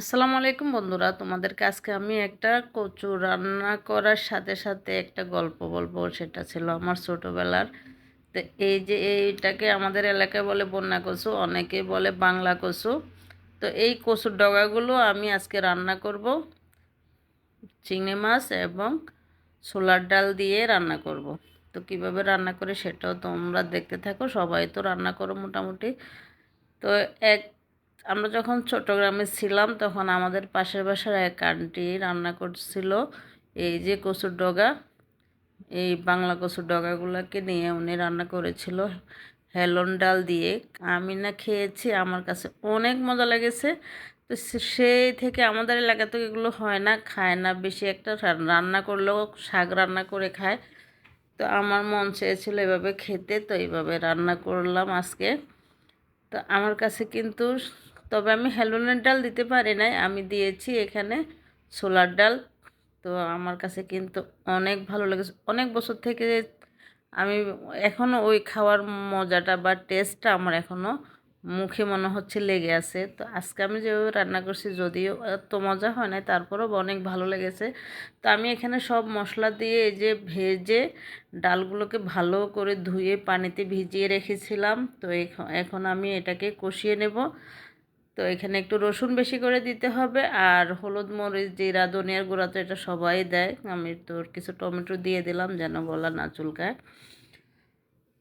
আসসালামু আলাইকুম বন্ধুরা, তোমাদেরকে আজকে আমি একটা কচু রান্না করার সাথে সাথে একটা গল্প বলব, সেটা ছিল আমার ছোটোবেলার। তো এই যে এইটাকে আমাদের এলাকায় বলে বন্যা কচু অনেকে বলে বাংলা কচু। তো এই কচুর ডগাগুলো আমি আজকে রান্না করব। চিংড়ি মাছ এবং ছোলার ডাল দিয়ে রান্না করব। তো কীভাবে রান্না করে সেটাও তোমরা দেখতে থাকো, সবাই তো রান্না করো মোটামুটি। তো এক আমরা যখন চট্টগ্রামে ছিলাম, তখন আমাদের পাশের বাসার এক আন্টি রান্না করছিল এই যে কচুর ডগা, এই বাংলা কচুর ডগাগুলোকে নিয়ে উনি রান্না করেছিল হেলন ডাল দিয়ে। আমি না খেয়েছি, আমার কাছে অনেক মজা লেগেছে। তো সেই থেকে আমাদের এলাকাতে এগুলো হয় না, খায় না, বেশি একটা রান্না করলেও শাক রান্না করে খায়। তো আমার মন চেয়েছিল এভাবে খেতে, তো এইভাবে রান্না করলাম আজকে। তো আমার কাছে কিন্তু তবে আমি হেলুনের ডাল দিতে পারি নাই, আমি দিয়েছি এখানে ছোলার ডাল। তো আমার কাছে কিন্তু অনেক ভালো লেগেছে। অনেক বছর থেকে আমি এখনও ওই খাওয়ার মজাটা বা টেস্টটা আমার এখনও মুখে মনে হচ্ছে লেগে আছে। তো আজকে আমি যেভাবে রান্না করছি, যদিও এত মজা হয় না তারপরেও অনেক ভালো লেগেছে। তো আমি এখানে সব মশলা দিয়ে এই যে ভেজে ডালগুলোকে ভালো করে ধুয়ে পানিতে ভিজিয়ে রেখেছিলাম। তো এখন আমি এটাকে কষিয়ে নেব। তো এখানে একটু রসুন বেশি করে দিতে হবে আর হলুদ মরিচ, জিরা, ধনিয়ার গুঁড়া তো এটা সবাই দেয়। আমি তোর কিছু টমেটো দিয়ে দিলাম যেন গলা না চুলকায়।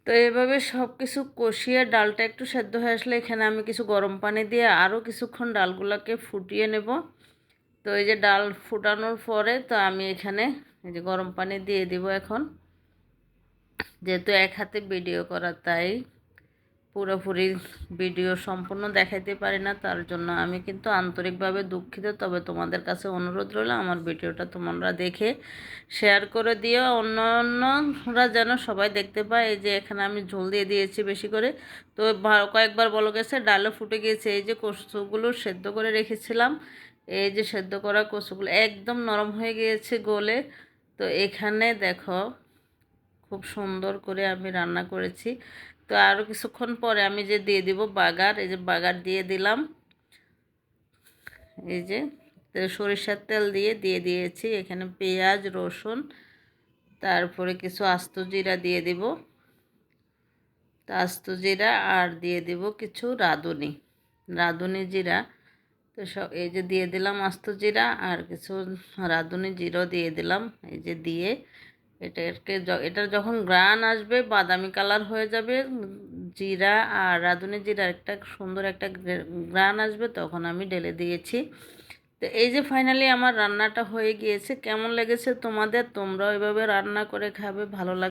তো এভাবে সব কিছু কষিয়ে ডালটা একটু সেদ্ধ হয়ে আসলে এখানে আমি কিছু গরম পানি দিয়ে আরও কিছুক্ষণ ডালগুলোকে ফুটিয়ে নেব। তো এই যে ডাল ফুটানোর পরে তো আমি এখানে এই যে গরম পানি দিয়ে দিব এখন। যেহেতু এক হাতে ভিডিও করা, তাই পুরোপুরি ভিডিও সম্পূর্ণ দেখাইতে পারি না, তার জন্য আমি কিন্তু আন্তরিকভাবে দুঃখিত। তবে তোমাদের কাছে অনুরোধ রইল আমার ভিডিওটা তোমরা দেখে শেয়ার করে দিও। অন্য অন্যরা যেন সবাই দেখতে পায়, এই যে এখানে আমি ঝোল দিয়ে দিয়েছি বেশি করে। তো কয়েকবার বলো গেছে ডালে ফুটে গিয়েছে। এই যে কচুগুলো সেদ্ধ করে রেখেছিলাম, এই যে সেদ্ধ করা কচুগুলো একদম নরম হয়ে গিয়েছে গোলে। তো এখানে দেখো, খুব সুন্দর করে আমি রান্না করেছি। তো আরও কিছুক্ষণ পরে আমি যে দিয়ে দিব বাগার, এই যে বাগার দিয়ে দিলাম। এই যে সরিষার তেল দিয়ে দিয়ে দিয়েছি। এখানে পেঁয়াজ, রসুন, তারপরে কিছু আস্ত জিরা দিয়ে দিব। আস্ত জিরা আর দিয়ে দিব কিছু রাঁধুনি রাঁধুনি জিরা। তো সব এই যে দিয়ে দিলাম আস্ত জিরা আর কিছু রাঁধুনি জিরাও দিয়ে দিলাম। এই যে দিয়ে এটাকে এটার যখন গ্রান আসবে, বাদামি কালার হয়ে যাবে, জিরা আর রাঁধুনি জিরা একটা সুন্দর একটা গ্রান আসবে, তখন আমি ঢেলে দিয়েছি। তো এই যে ফাইনালি আমার রান্নাটা হয়ে গিয়েছে, কেমন লেগেছে তোমাদের? তোমরাও এভাবে রান্না করে খাবে, ভালো লাগে